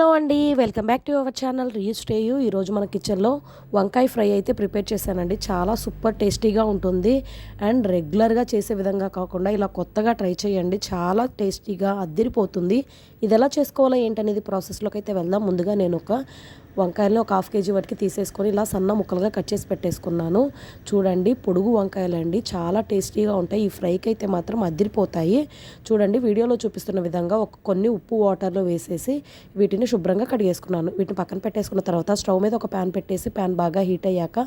Hello అండి welcome back to our channel రీస్టేయు ఈరోజు మన కిచెన్లో వంకాయ ఫ్రై అయితే ప్రిపేర్ చేశానండి. చాలా సూపర్ టేస్టీగా ఉంటుంది. అండ్ రెగ్యులర్గా చేసే విధంగా కాకుండా ఇలా కొత్తగా ట్రై చేయండి. చాలా టేస్టీగా అద్దిరిపోతుంది. ఇది ఎలా చేసుకోవాలో ఏంటనేది ప్రాసెస్లోకి అయితే వెళ్దాం. ముందుగా నేను ఒక వంకాయలు ఒక హాఫ్ కేజీ వరకు తీసేసుకొని ఇలా సన్న ముక్కలుగా కట్ చేసి పెట్టేసుకున్నాను. చూడండి పొడుగు వంకాయలు అండి చాలా టేస్టీగా ఉంటాయి. ఈ ఫ్రైకి అయితే మాత్రం అద్దిరిపోతాయి. చూడండి వీడియోలో చూపిస్తున్న విధంగా ఒక కొన్ని ఉప్పు వాటర్లో వేసేసి వీటిని శుభ్రంగా కడిగేసుకున్నాను. వీటిని పక్కన పెట్టేసుకున్న తర్వాత స్టవ్ మీద ఒక ప్యాన్ పెట్టేసి ప్యాన్ బాగా హీట్ అయ్యాక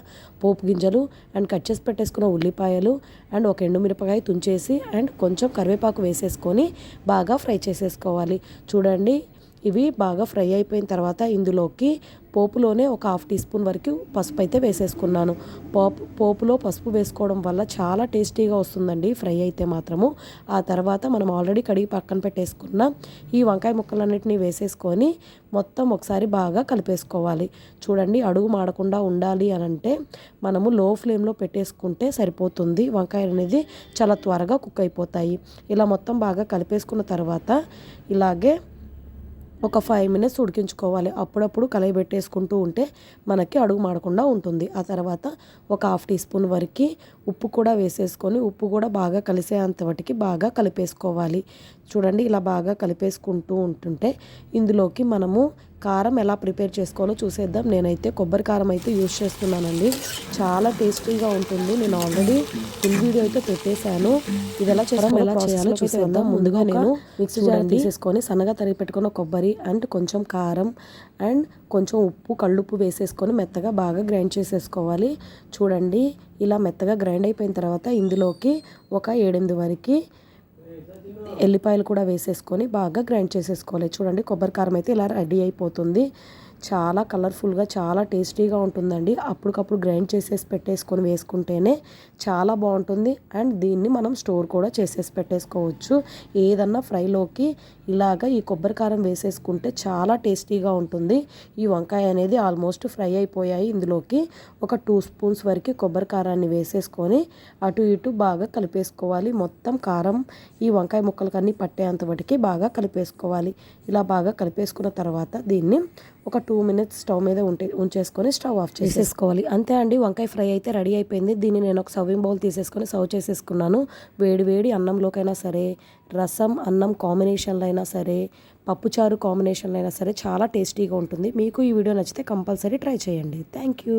పోపు గింజలు అండ్ కట్ చేసి పెట్టేసుకున్న ఉల్లిపాయలు అండ్ ఒక ఎండుమిరపకాయ తుంచేసి అండ్ కొంచెం కరివేపాకు వేసేసుకొని బాగా ఫ్రై చేసేసుకోవాలి. చూడండి ఇవి బాగా ఫ్రై అయిపోయిన తర్వాత ఇందులోకి పోపులోనే ఒక హాఫ్ టీ స్పూన్ వరకు పసుపు అయితే వేసేసుకున్నాను. పోపు పోపులో పసుపు వేసుకోవడం వల్ల చాలా టేస్టీగా వస్తుందండి ఫ్రై అయితే మాత్రము. ఆ తర్వాత మనం ఆల్రెడీ కడిగి పక్కన పెట్టేసుకున్న ఈ వంకాయ ముక్కలన్నిటిని వేసేసుకొని మొత్తం ఒకసారి బాగా కలిపేసుకోవాలి. చూడండి అడుగు మాడకుండా ఉండాలి అని అంటే మనము లో ఫ్లేమ్లో పెట్టేసుకుంటే సరిపోతుంది. వంకాయ అనేది చాలా త్వరగా కుక్ అయిపోతాయి. ఇలా మొత్తం బాగా కలిపేసుకున్న తర్వాత ఇలాగే ఒక ఫైవ్ మినిట్స్ ఉడికించుకోవాలి. అప్పుడప్పుడు కలయి పెట్టేసుకుంటూ ఉంటే మనకి అడుగు మాడకుండా ఉంటుంది. ఆ తర్వాత ఒక హాఫ్ టీ స్పూన్ వరకు ఉప్పు కూడా వేసేసుకొని ఉప్పు కూడా బాగా కలిసేంత వాటికి బాగా కలిపేసుకోవాలి. చూడండి ఇలా బాగా కలిపేసుకుంటూ ఉంటుంటే ఇందులోకి మనము కారం ఎలా ప్రిపేర్ చేసుకోవాలో చూసేద్దాం. నేనైతే కొబ్బరి కారం అయితే యూజ్ చేస్తున్నానండి. చాలా టేస్టీగా ఉంటుంది. నేను ఆల్రెడీ ఫుల్ వీడియో అయితే పెట్టేశాను. ఇది ఎలా చేస్తాం ఎలా చేయాలో చూసేద్దాం. ముందుగా నేను మిక్సీ జార్ తీసేసుకొని సన్నగా తరిగి పెట్టుకున్న కొబ్బరి అండ్ కొంచెం కారం అండ్ కొంచెం ఉప్పు కళ్ళుప్పు వేసేసుకొని మెత్తగా బాగా గ్రైండ్ చేసేసుకోవాలి. చూడండి ఇలా మెత్తగా గ్రైండ్ అయిపోయిన తర్వాత ఇందులోకి ఒక ఏడెనిమిది వరకు ఎల్లిపాయలు కూడా వేసేసుకొని బాగా గ్రైండ్ చేసేసుకోవాలి. చూడండి కొబ్బరి కారం అయితే ఇలా రెడీ అయిపోతుంది. చాలా కలర్ఫుల్గా చాలా టేస్టీగా ఉంటుందండి. అప్పటికప్పుడు గ్రైండ్ చేసేసి పెట్టేసుకొని వేసుకుంటేనే చాలా బాగుంటుంది. అండ్ దీన్ని మనం స్టోర్ కూడా చేసేసి పెట్టేసుకోవచ్చు. ఏదన్నా ఫ్రైలోకి ఇలాగ ఈ కొబ్బరి కారం వేసేసుకుంటే చాలా టేస్టీగా ఉంటుంది. ఈ వంకాయ అనేది ఆల్మోస్ట్ ఫ్రై అయిపోయాయి. ఇందులోకి ఒక టూ స్పూన్స్ వరకు కొబ్బరి కారాన్ని వేసేసుకొని అటు ఇటు బాగా కలిపేసుకోవాలి. మొత్తం కారం ఈ వంకాయ ముక్కలకన్నీ పట్టేంత వాటికి బాగా కలిపేసుకోవాలి. ఇలా బాగా కలిపేసుకున్న తర్వాత దీన్ని ఒక టూ మినిట్స్ స్టవ్ మీద ఉంటే ఉంచేసుకొని స్టవ్ ఆఫ్ చేసేసుకోవాలి. అంతే అండి వంకాయ ఫ్రై అయితే రెడీ అయిపోయింది. దీన్ని నేను ఒక సర్వింగ్ బౌల్ తీసేసుకొని సర్వ్ చేసేసుకున్నాను. వేడి వేడి అన్నంలోకైనా సరే రసం అన్నం కాంబినేషన్లో అయినా సరే పప్పుచారు కాంబినేషన్లో అయినా సరే చాలా టేస్టీగా ఉంటుంది. మీకు ఈ వీడియో నచ్చితే కంపల్సరీ ట్రై చేయండి. Thank you